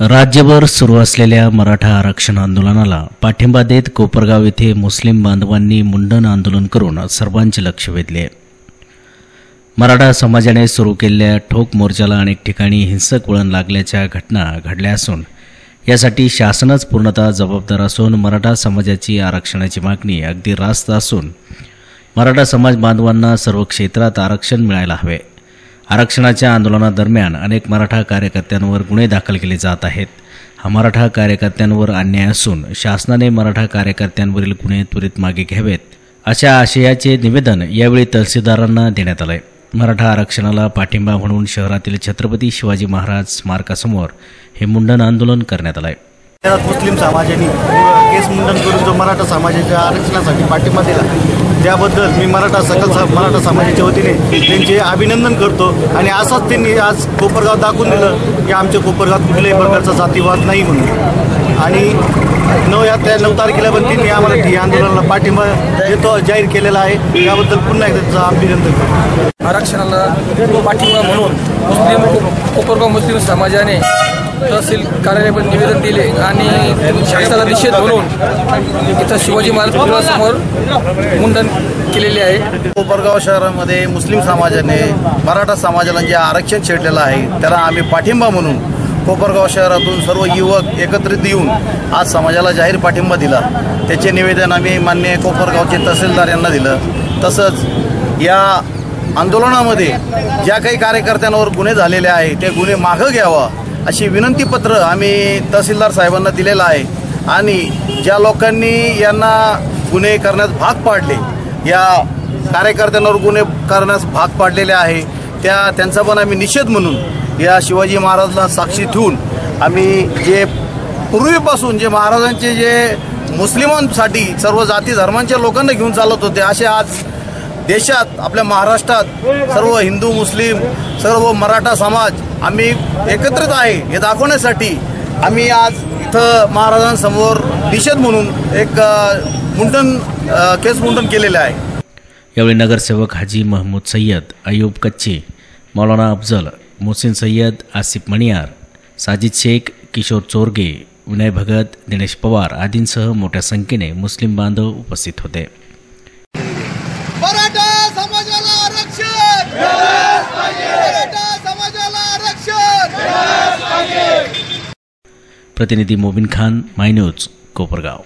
राज्यभर सुरू असलेल्या मराठा आरक्षण आंदोलनाला पाठिंबा देत कोपरगाव येथे मुस्लिम बांधवांनी मुंडन आंदोलन करून सर्वांचे लक्ष वेधले. मराठा समाजाने सुरू केलेल्या ठोक मोर्चाला अनेक ठिकाणी हिंसक वळण लागल्याच्या घटना घडल्या असून यासाठी शासनच पूर्णतः जबाबदार असून मराठा समाजाची आरक्षणाची मागणी अगदी रास्त असून मराठा समाज बांधवांना सर्व क्षेत्रात आरक्षण मिळायला हवे. आरक्षणाच्या आंदोलनादरम्यान अनेक मराठा कार्यकर्त्यांवर गुन्हे दाखल केले जात आहेत. हा मराठा कार्यकर्त्यांवर अन्याय असून शासनाने मराठा कार्यकर्त्यांवरील गुन्हे त्वरित मागे घ्यावेत अशा आशयाचे निवेदन यावेळी तहसीलदारांना देण्यात आलंय. मराठा आरक्षणाला पाठिंबा म्हणून शहरातील छत्रपती शिवाजी महाराज स्मारकासमोर हे मुंडन आंदोलन करण्यात आलंय. त्यात मुस्लिम समाजाने केस मुंडन करून जो मराठा समाजाच्या आरक्षणासाठी पाठिंबा दिला त्याबद्दल मी मराठा सकल सा- मराठा समाजाच्या वतीने त्यांचे अभिनंदन करतो. आणि असंच त्यांनी आज कोपरगाव दाखवून दिलं की आमच्या कोपरगावात कुठल्याही प्रकारचा जातीवाद नाही म्हणून. आणि नऊ या त्या नऊ तारखेला पण त्यांनी आम्हाला या आंदोलनाला पाठिंबा देतो जाहीर केलेला आहे. त्याबद्दल पुन्हा एकदा त्याचं अभिनंदन करतो. आरक्षणाला पाठिंबा म्हणून मुस्लिम कोपरगाव मुस्लिम समाजाने तहसील कार्यालयामध्ये निवेदन दिले आणि शासनाला निषेध म्हणून इथं शिवाजी महाराज पुतळ्यासमोर मुंडन केलेले आहे. कोपरगाव शहरामध्ये मुस्लिम समाजाने मराठा समाजाला जे आरक्षण छेडलेलं आहे त्याला आम्ही पाठिंबा म्हणून कोपरगाव शहरातून सर्व युवक एकत्रित येऊन आज समाजाला जाहीर पाठिंबा दिला. त्याचे निवेदन आम्ही मान्य कोपरगावचे तहसीलदार यांना दिलं. तसंच या आंदोलनामध्ये ज्या काही कार्यकर्त्यांवर गुन्हे झालेले आहे ते गुन्हे मागं घ्यावा. अशी विनंतीपत्र आम्ही तहसीलदार साहेबांना दिलेलं आहे. आणि ज्या लोकांनी यांना गुन्हे करण्यास भाग पाडले या कार्यकर्त्यांवर गुन्हे करण्यास भाग पाडलेले आहे त्या त्यांचा पण आम्ही निषेध म्हणून या शिवाजी महाराजला साक्षी ठेवून आम्ही जे पूर्वीपासून जे महाराजांचे जे मुस्लिमांसाठी सर्व जाती धर्मांच्या लोकांना घेऊन चालत होते असे आज देशात आपल्या महाराष्ट्रात सर्व हिंदू मुस्लिम सर्व मराठा समाज आम्ही एकत्रित आहे हे दाखवण्यासाठी आम्ही आज इथं महाराजांसमोर निषेध म्हणून एक मुंडन केस मुंडन केलेले आहे. यावेळी नगरसेवक हाजी महमूद सय्यद अयूब कच्चे मौलाना अफजल मोहसिन सय्यद आसिफ मणियार साजिद शेख किशोर चोरगे विनय भगत दिनेश पवार आदींसह मोठ्या संख्येने मुस्लिम बांधव उपस्थित होते मराठा समाजाला आरक्षण मराठा समाजाला आरक्षण प्रतिनिधी मोबिन खान माय न्यूज कोपरगाव.